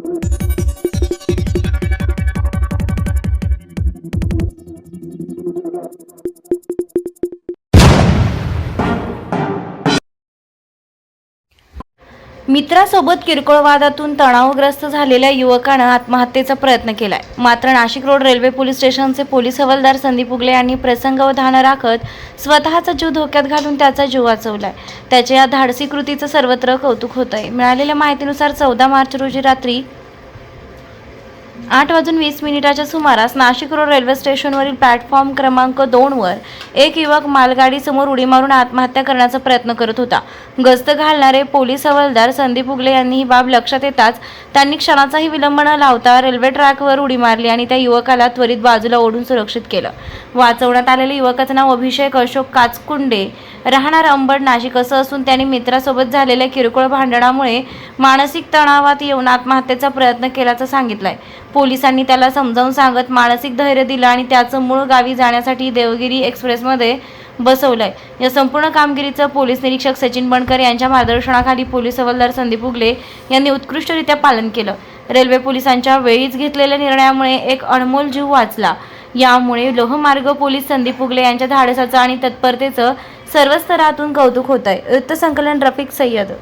thank you मित्रासोबत किरकोळ वादातून तणावग्रस्त झालेल्या युवकानं आत्महत्येचा प्रयत्न केलाय. मात्र नाशिक रोड रेल्वे पोलीस स्टेशनचे पोलीस हवालदार संदीप उगले यांनी प्रसंगवधान राखत स्वतःचा जीव धोक्यात घालून त्याचा जीव वाचवलाय. त्याच्या या धाडसी कृतीचं सर्वत्र कौतुक होत आहे मिळालेल्या माहितीनुसार चौदा मार्च रोजी रात्री आठ वाजून वीस मिनिटाच्या सुमारास नाशिक रोड रेल्वे स्टेशनवरील प्लॅटफॉर्म क्रमांक दोनवर एक युवक मालगाडीसमोर उडी मारून आत्महत्या करण्याचा प्रयत्न करत होता. गस्त घालणारे पोलीस हवालदार संदीप उगले यांनी ही बाब लक्षात येताच त्यांनी क्षणाचाही विलंब न लावता रेल्वे ट्रॅकवर उडी मारली आणि त्या युवकाला त्वरित बाजूला ओढून सुरक्षित केलं. वाचवण्यात आलेल्या युवकाचं नाव अभिषेक अशोक काचकुंडे. राहणार अंबड नाशिक असं असून त्यांनी मित्रासोबत झालेल्या किरकोळ भांडणामुळे मानसिक तणावात येऊन आत्महत्येचा प्रयत्न केल्याचं सांगितलंय. पोलिसांनी त्याला समजावून सांगत मानसिक धैर्य दिलं आणि त्याचं मूळ गावी जाण्यासाठी देवगिरी एक्सप्रेसमध्ये बसवलंय. या संपूर्ण कामगिरीचं पोलीस निरीक्षक सचिन बनकर यांच्या मार्गदर्शनाखाली पोलीस हवालदार संदीप उगले यांनी उत्कृष्टरित्या पालन केलं. रेल्वे पोलिसांच्या वेळीच घेतलेल्या निर्णयामुळे एक अनमोल जीव वाचला. यामुळे लोहमार्ग पोलीस संदीप उगले यांच्या धाडसाचं आणि तत्परतेचं सर्व स्तरातून कौतुक होत आहे वृत्तसंकलन रफिक सय्यद